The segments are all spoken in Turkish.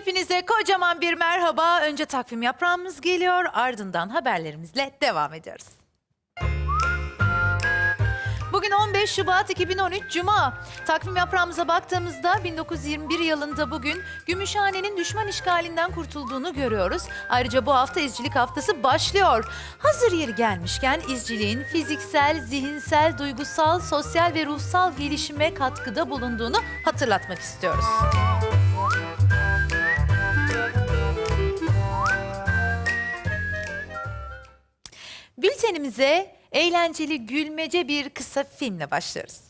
Hepinize kocaman bir merhaba. Önce takvim yaprağımız geliyor, ardından haberlerimizle devam ediyoruz. Bugün 15 Şubat 2013 Cuma. Takvim yaprağımıza baktığımızda 1921 yılında bugün Gümüşhane'nin düşman işgalinden kurtulduğunu görüyoruz. Ayrıca bu hafta izcilik haftası başlıyor. Hazır yeri gelmişken izciliğin fiziksel, zihinsel, duygusal, sosyal ve ruhsal gelişime katkıda bulunduğunu hatırlatmak istiyoruz. Bültenimize eğlenceli, gülmece bir kısa filmle başlıyoruz.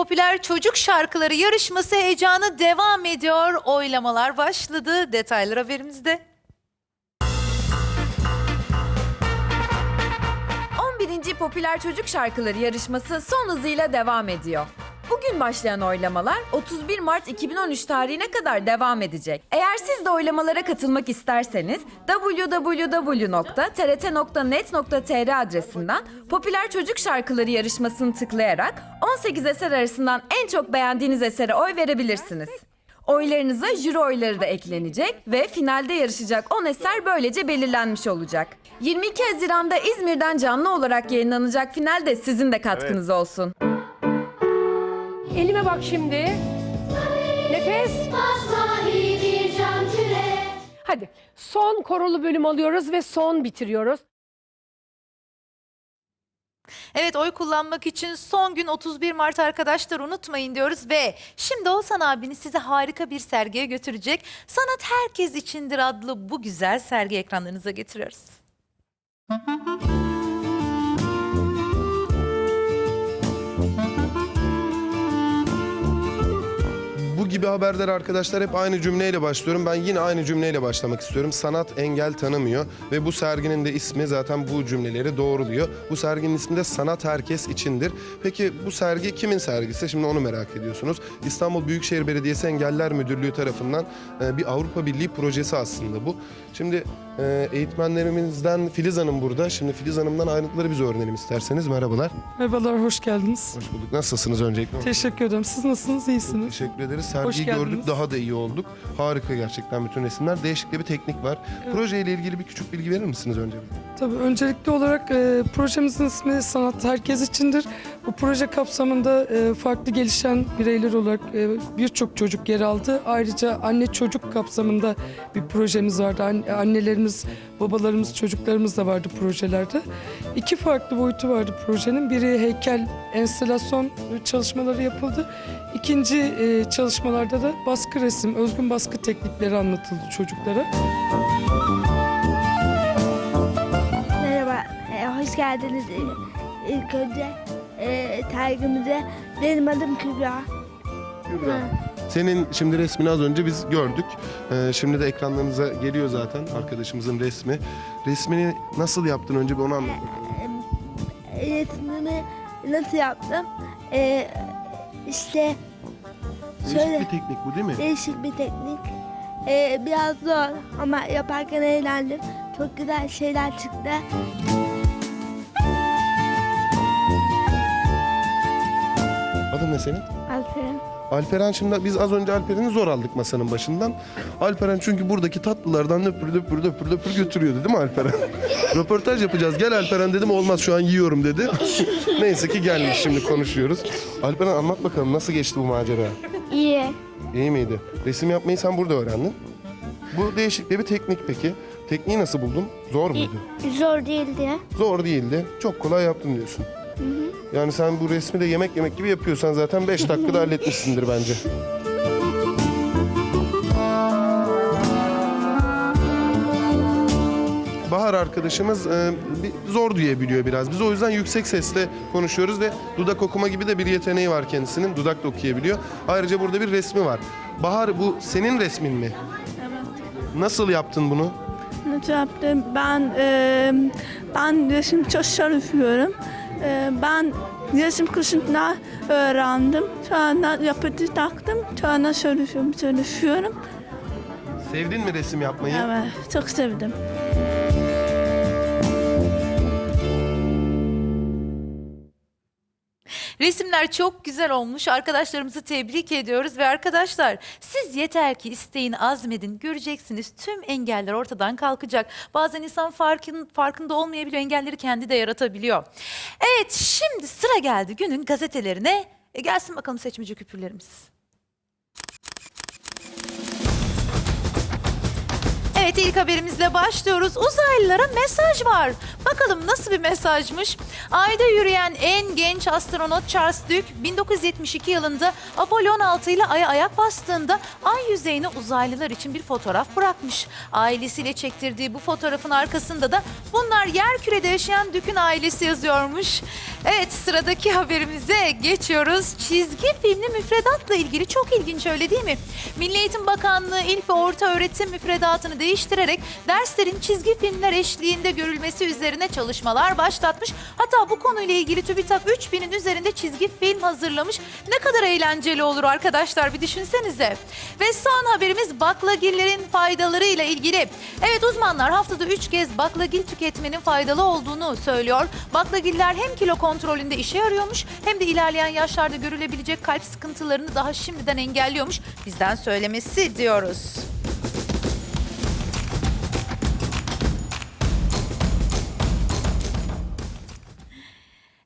Popüler Çocuk Şarkıları yarışması heyecanı devam ediyor. Oylamalar başladı. Detaylar haberimizde. 11. Popüler Çocuk Şarkıları yarışması son hızıyla devam ediyor. Bugün başlayan oylamalar 31 Mart 2013 tarihine kadar devam edecek. Eğer siz de oylamalara katılmak isterseniz www.trt.net.tr adresinden Popüler Çocuk Şarkıları yarışmasını tıklayarak 18 eser arasından en çok beğendiğiniz esere oy verebilirsiniz. Oylarınıza jüri oyları da eklenecek ve finalde yarışacak 10 eser böylece belirlenmiş olacak. 22 Haziran'da İzmir'den canlı olarak yayınlanacak finalde sizin de katkınız olsun. Elime bak şimdi. Nefes. Hadi. Son korolu bölüm alıyoruz ve son bitiriyoruz. Evet oy kullanmak için son gün 31 Mart arkadaşlar unutmayın diyoruz ve şimdi Oğuzhan abiniz size harika bir sergiye götürecek. Sanat Herkes İçindir adlı bu güzel sergi ekranlarınıza getiriyoruz. Bu gibi haberler arkadaşlar hep aynı cümleyle başlıyorum. Ben yine aynı cümleyle başlamak istiyorum. Sanat engel tanımıyor ve bu serginin de ismi zaten bu cümleleri doğruluyor. Bu serginin ismi de Sanat Herkes İçindir. Peki bu sergi kimin sergisi? Şimdi onu merak ediyorsunuz. İstanbul Büyükşehir Belediyesi Engeller Müdürlüğü tarafından e, bir Avrupa Birliği projesi aslında bu. Şimdi e, eğitmenlerimizden Filiz Hanım burada. Şimdi Filiz Hanım'dan ayrıntıları biz öğrenelim isterseniz. Merhabalar. Merhabalar, hoş geldiniz. Hoş bulduk. Nasılsınız öncelikle? Teşekkür ederim. Siz nasılsınız? İyisiniz. Teşekkür ederiz. Hoş Sergiyi gördük daha da iyi olduk. Harika gerçekten bütün resimler. Değişik de bir teknik var. Projeyle ilgili bir küçük bilgi verir misiniz önce? Tabii öncelikli olarak e, projemizin ismi Sanat Herkes İçindir. Bu proje kapsamında e, farklı gelişen bireyler olarak e, birçok çocuk yer aldı. Ayrıca anne çocuk kapsamında bir projemiz vardı. An- annelerimiz, babalarımız, çocuklarımız da vardı projelerde. İki farklı boyutu vardı projenin. Biri heykel, enstalasyon çalışmaları yapıldı. İkinci e, çalışmalarda da baskı resim, özgün baskı teknikleri anlatıldı çocuklara. Merhaba, e, hoş geldiniz ilk önce e, sergimize. Benim adım Kübra. Kübra. Senin şimdi resmini az önce biz gördük. Ee, şimdi de ekranlarınıza geliyor zaten arkadaşımızın resmi. Resmini nasıl yaptın önce bir onu anlat. E, resmimi nasıl yaptım? E, işte Değişik şöyle bir teknik bu değil mi? değişik bir teknik. E, biraz zor ama yaparken eğlendim. Çok güzel şeyler çıktı. Adın ne senin? Aferin. Alperen şimdi biz az önce Alperen'i zor aldık masanın başından. Alperen çünkü buradaki tatlılardan löpür löpür löpür löpür götürüyordu değil mi Alperen? Röportaj yapacağız. Gel Alperen dedim olmaz şu an yiyorum dedi. Neyse ki gelmiş şimdi konuşuyoruz. Alperen anlat bakalım nasıl geçti bu macera? İyi. İyi miydi? Resim yapmayı sen burada öğrendin. Bu değişik de bir teknik peki. Tekniği nasıl buldun? Zor muydu? Zor değildi. Zor değildi. Çok kolay yaptın diyorsun. Yani sen bu resmi de yemek yemek gibi yapıyorsan zaten 5 dakikada halletmişsindir bence. Bahar arkadaşımız e, bir zor duyabiliyor biraz. Biz o yüzden yüksek sesle konuşuyoruz ve dudak okuma gibi de bir yeteneği var kendisinin. Dudak da okuyabiliyor. Ayrıca burada bir resmi var. Bahar bu senin resmin mi? Nasıl yaptın bunu? Nasıl yaptım? Ben e, ben resim çok çalışıyorum. E, ben resim kursunda öğrendim. Sonra yapıcı taktım. Sonra çalışıyorum, çalışıyorum. Sevdin mi resim yapmayı? Evet, çok sevdim. Resimler çok güzel olmuş. Arkadaşlarımızı tebrik ediyoruz ve arkadaşlar siz yeter ki isteyin, azmedin. Göreceksiniz tüm engeller ortadan kalkacak. Bazen insan farkın, farkında olmayabiliyor. Engelleri kendi de yaratabiliyor. Evet şimdi sıra geldi günün gazetelerine. E, gelsin bakalım seçmeci küpürlerimiz. Evet ilk haberimizle başlıyoruz. Uzaylılara mesaj var. Bakalım nasıl bir mesajmış? Ayda yürüyen en genç astronot Charles Duke 1972 yılında Apollo 16 ile Ay'a ayak bastığında Ay yüzeyine uzaylılar için bir fotoğraf bırakmış. Ailesiyle çektirdiği bu fotoğrafın arkasında da bunlar yer kürede yaşayan Duke'ün ailesi yazıyormuş. Evet sıradaki haberimize geçiyoruz. Çizgi filmli müfredatla ilgili çok ilginç öyle değil mi? Milli Eğitim Bakanlığı ilk ve orta öğretim müfredatını değiştirerek derslerin çizgi filmler eşliğinde görülmesi üzerine çalışmalar başlatmış. Hatta bu konuyla ilgili TÜBİTAK 3000'in üzerinde çizgi film hazırlamış. Ne kadar eğlenceli olur arkadaşlar bir düşünsenize. Ve son haberimiz baklagillerin faydalarıyla ilgili. Evet uzmanlar haftada 3 kez baklagil tüketmenin faydalı olduğunu söylüyor. Baklagiller hem kilo kontrolünde işe yarıyormuş hem de ilerleyen yaşlarda görülebilecek kalp sıkıntılarını daha şimdiden engelliyormuş. Bizden söylemesi diyoruz.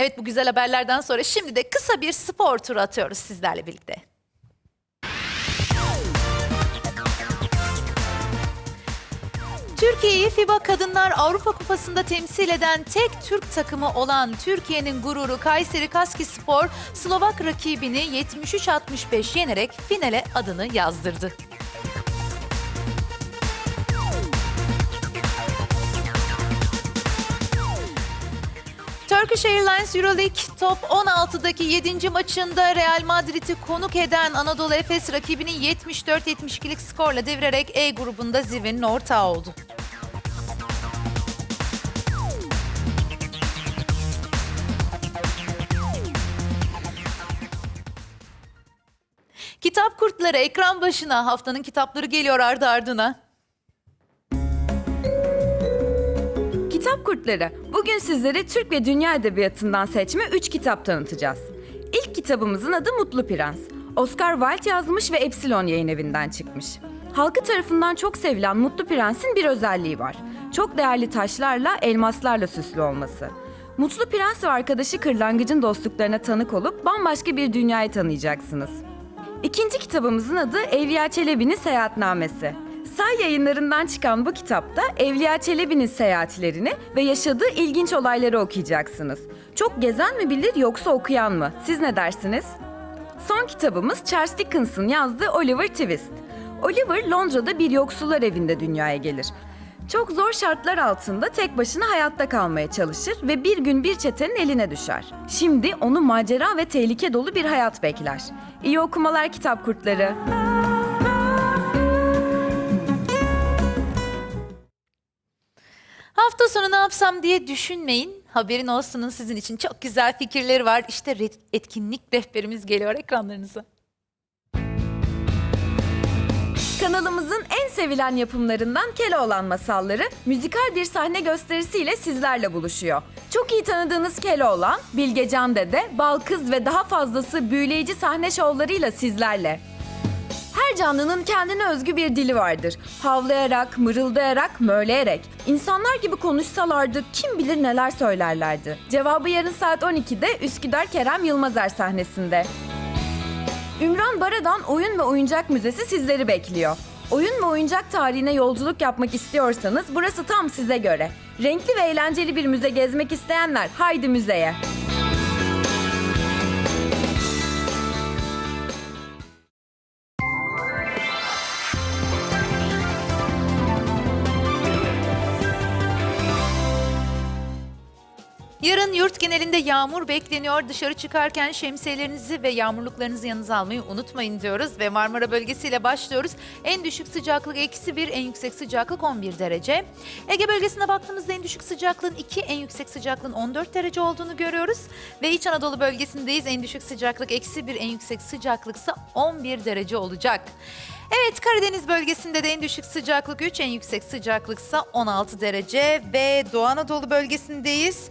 Evet bu güzel haberlerden sonra şimdi de kısa bir spor turu atıyoruz sizlerle birlikte. Türkiye'yi FIBA Kadınlar Avrupa Kupası'nda temsil eden tek Türk takımı olan Türkiye'nin gururu Kayseri Kaski Spor, Slovak rakibini 73-65 yenerek finale adını yazdırdı. Turkish Airlines Euroleague Top 16'daki 7. maçında Real Madrid'i konuk eden Anadolu Efes rakibini 74-72'lik skorla devirerek E grubunda zirvenin ortağı oldu. Kitap kurtları ekran başına haftanın kitapları geliyor ardı ardına. Kitap Kurtları. Bugün sizlere Türk ve Dünya Edebiyatı'ndan seçme 3 kitap tanıtacağız. İlk kitabımızın adı Mutlu Prens. Oscar Wilde yazmış ve Epsilon yayın evinden çıkmış. Halkı tarafından çok sevilen Mutlu Prens'in bir özelliği var. Çok değerli taşlarla, elmaslarla süslü olması. Mutlu Prens ve arkadaşı Kırlangıç'ın dostluklarına tanık olup bambaşka bir dünyayı tanıyacaksınız. İkinci kitabımızın adı Evliya Çelebi'nin Seyahatnamesi. Say yayınlarından çıkan bu kitapta Evliya Çelebi'nin seyahatlerini ve yaşadığı ilginç olayları okuyacaksınız. Çok gezen mi bilir yoksa okuyan mı? Siz ne dersiniz? Son kitabımız Charles Dickens'ın yazdığı Oliver Twist. Oliver Londra'da bir yoksullar evinde dünyaya gelir. Çok zor şartlar altında tek başına hayatta kalmaya çalışır ve bir gün bir çetenin eline düşer. Şimdi onu macera ve tehlike dolu bir hayat bekler. İyi okumalar kitap kurtları. Hafta sonu ne yapsam diye düşünmeyin. Haberin olsunun sizin için çok güzel fikirleri var. İşte etkinlik rehberimiz geliyor ekranlarınıza. Kanalımızın en sevilen yapımlarından Keloğlan Masalları müzikal bir sahne gösterisiyle sizlerle buluşuyor. Çok iyi tanıdığınız Keloğlan, Bilgecan Dede, Balkız ve daha fazlası büyüleyici sahne şovlarıyla sizlerle. Her canlının kendine özgü bir dili vardır. Havlayarak, mırıldayarak, möyleyerek. İnsanlar gibi konuşsalardı kim bilir neler söylerlerdi. Cevabı yarın saat 12'de Üsküdar Kerem Yılmazer sahnesinde. Ümran Baradan Oyun ve Oyuncak Müzesi sizleri bekliyor. Oyun ve oyuncak tarihine yolculuk yapmak istiyorsanız burası tam size göre. Renkli ve eğlenceli bir müze gezmek isteyenler haydi müzeye. Yarın yurt genelinde yağmur bekleniyor. Dışarı çıkarken şemsiyelerinizi ve yağmurluklarınızı yanınıza almayı unutmayın diyoruz. Ve Marmara bölgesiyle başlıyoruz. En düşük sıcaklık eksi 1, en yüksek sıcaklık 11 derece. Ege bölgesine baktığımızda en düşük sıcaklığın 2, en yüksek sıcaklığın 14 derece olduğunu görüyoruz. Ve İç Anadolu bölgesindeyiz. En düşük sıcaklık eksi 1, en yüksek sıcaklıksa 11 derece olacak. Evet Karadeniz bölgesinde de en düşük sıcaklık 3, en yüksek sıcaklıksa 16 derece ve Doğu Anadolu bölgesindeyiz.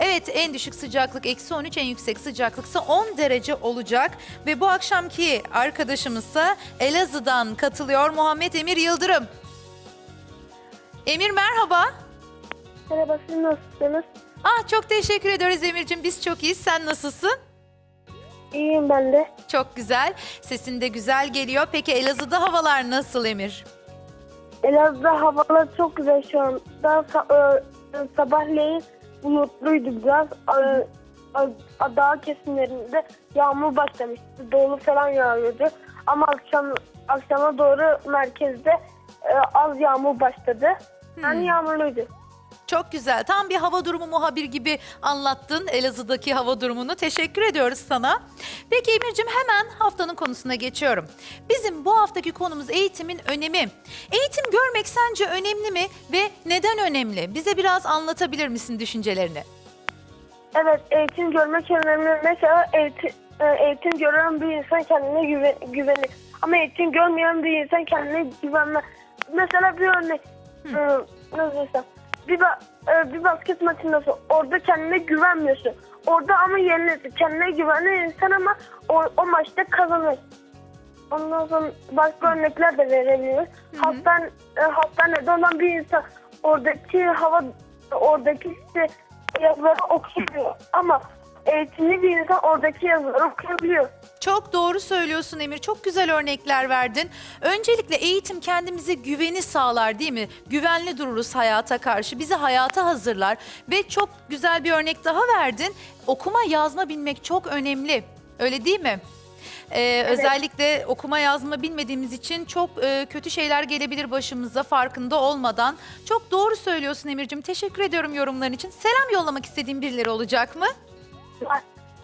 Evet en düşük sıcaklık eksi 13, en yüksek sıcaklıksa 10 derece olacak. Ve bu akşamki arkadaşımızsa Elazığ'dan katılıyor Muhammed Emir Yıldırım. Emir merhaba. Merhaba siz nasılsınız? Ah çok teşekkür ederiz Emir'cim biz çok iyiyiz. Sen nasılsın? İyiyim ben de. Çok güzel. Sesin de güzel geliyor. Peki Elazığ'da havalar nasıl Emir? Elazığ'da havalar çok güzel şu anda. Sa- e, sabahleyin bulutluydu biraz. Dağ kesimlerinde yağmur başlamıştı. Dolu falan yağıyordu. Ama akşam akşama doğru merkezde e, az yağmur başladı. Yani yağmurluydu. Çok güzel. Tam bir hava durumu muhabir gibi anlattın Elazığ'daki hava durumunu. Teşekkür ediyoruz sana. Peki Emir'cim hemen haftanın konusuna geçiyorum. Bizim bu haftaki konumuz eğitimin önemi. Eğitim görmek sence önemli mi ve neden önemli? Bize biraz anlatabilir misin düşüncelerini? Evet eğitim görmek önemli. Mesela eğitim, eğitim gören bir insan kendine güven, güvenir. Ama eğitim görmeyen bir insan kendine güvenmez. Mesela bir örnek. e, Nasıl desem. Bir, ba- e, bir basket makinesi. Orada kendine güvenmiyorsun. Orada ama yenilirsin. Kendine güvenen insan ama o, o maçta kazanır. Ondan sonra başka örnekler de verebiliriz. Hastan, e, hastanede olan bir insan oradaki hava oradaki işte yazıları okuyabiliyor. Ama eğitimli bir insan oradaki yazıları okuyabiliyor. Çok doğru söylüyorsun Emir. Çok güzel örnekler verdin. Öncelikle eğitim kendimize güveni sağlar değil mi? Güvenli dururuz hayata karşı. Bizi hayata hazırlar. Ve çok güzel bir örnek daha verdin. Okuma yazma bilmek çok önemli. Öyle değil mi? Ee, Özellikle okuma yazma bilmediğimiz için çok e, kötü şeyler gelebilir başımıza farkında olmadan. Çok doğru söylüyorsun Emir'cim. Teşekkür ediyorum yorumların için. Selam yollamak istediğin birileri olacak mı?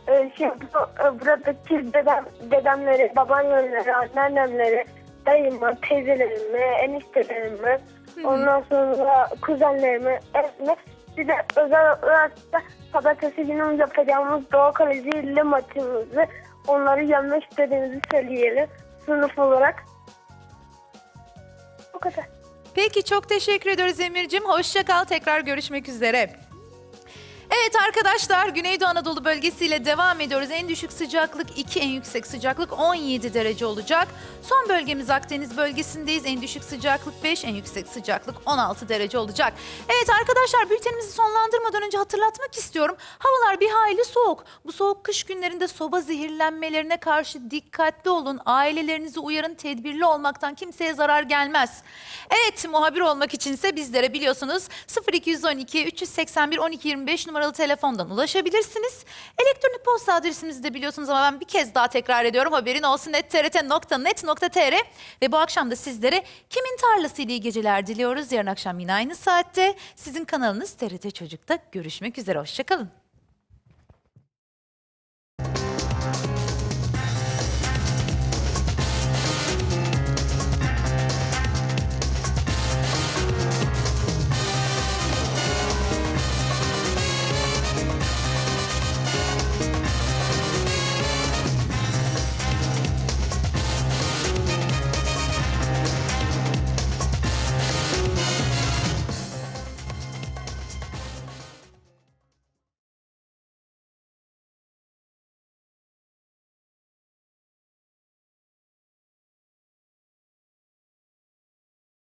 Ee, şimdi bu- e, buradaki dedem, dedemleri, babaannemleri, anneannemleri, dayımı, teyzelerimi, eniştelerimi, ondan sonra kuzenlerimi, hepsini bir de özel olarak da pazartesi günü yapacağımız Doğa Kaleci ile maçımızı onları yenmek istediğimizi söyleyelim sınıf olarak. Bu kadar. Peki çok teşekkür ediyoruz Emir'cim. Hoşça kal. Tekrar görüşmek üzere. Evet arkadaşlar Güneydoğu Anadolu bölgesiyle devam ediyoruz. En düşük sıcaklık 2, en yüksek sıcaklık 17 derece olacak. Son bölgemiz Akdeniz bölgesindeyiz. En düşük sıcaklık 5, en yüksek sıcaklık 16 derece olacak. Evet arkadaşlar bültenimizi sonlandırmadan önce hatırlatmak istiyorum. Havalar bir hayli soğuk. Bu soğuk kış günlerinde soba zehirlenmelerine karşı dikkatli olun. Ailelerinizi uyarın, tedbirli olmaktan kimseye zarar gelmez. Evet muhabir olmak içinse bizlere biliyorsunuz 0212 381 1225 numaralı telefondan ulaşabilirsiniz. Elektronik posta adresimizi de biliyorsunuz ama ben bir kez daha tekrar ediyorum. Haberin olsun trt.net.tr ve bu akşam da sizlere kimin tarlası iyi geceler diliyoruz. Yarın akşam yine aynı saatte sizin kanalınız TRT Çocuk'ta görüşmek üzere. Hoşçakalın.